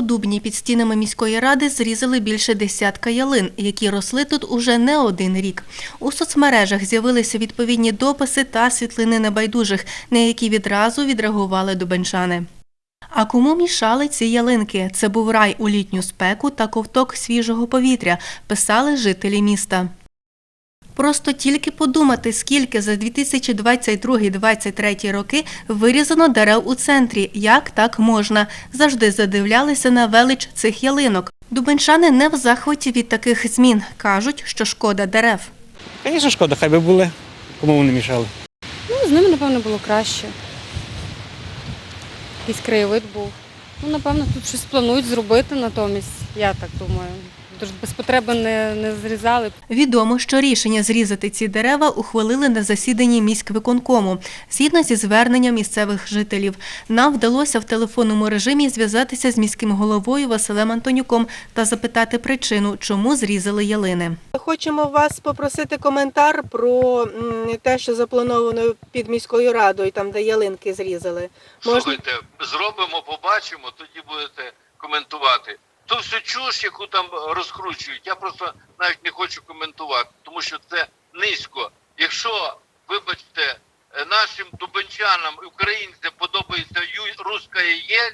Дубні під стінами міської ради зрізали більше десятка ялин, які росли тут уже не один рік. У соцмережах з'явилися відповідні дописи та світлини небайдужих, на які відразу відреагували дубенчани. А кому мішали ці ялинки? Це був рай у літню спеку та ковток свіжого повітря, писали жителі міста. Просто тільки подумати, скільки за 2022-2023 роки вирізано дерев у центрі. Як так можна? Завжди задивлялися на велич цих ялинок. Дубенчани не в захваті від таких змін. Кажуть, що шкода дерев. Звісно, шкода, хай би були, кому вони мішали. Ну, з ними, напевно, було краще. Якийсь краєвид був. Ну, напевно, тут щось планують зробити натомість, я так думаю. Тож без потреби не, не зрізали. Відомо, що рішення зрізати ці дерева ухвалили на засіданні міськвиконкому. Згідно зі зверненням місцевих жителів, нам вдалося в телефонному режимі зв'язатися з міським головою Василем Антонюком та запитати причину, чому зрізали ялини. Хочемо вас попросити коментар про те, що заплановано під міською радою, там де ялинки зрізали. Можна Слухайте, зробимо, побачимо, тоді будете коментувати. То все чуш, яку там розкручують, я просто навіть не хочу коментувати, тому що це низько. Якщо, вибачте, е, нашим дубенчанам українцям подобається руська єль,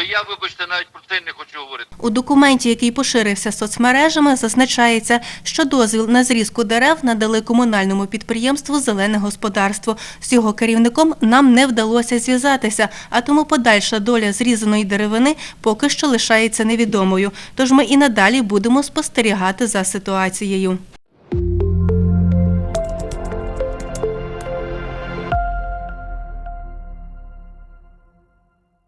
то я, вибачте, навіть про це не хочу говорити. У документі, який поширився соцмережами, зазначається, що дозвіл на зрізку дерев надали комунальному підприємству Зелене господарство. З його керівником нам не вдалося зв'язатися, а тому подальша доля зрізаної деревини поки що лишається невідомою. Тож ми і надалі будемо спостерігати за ситуацією.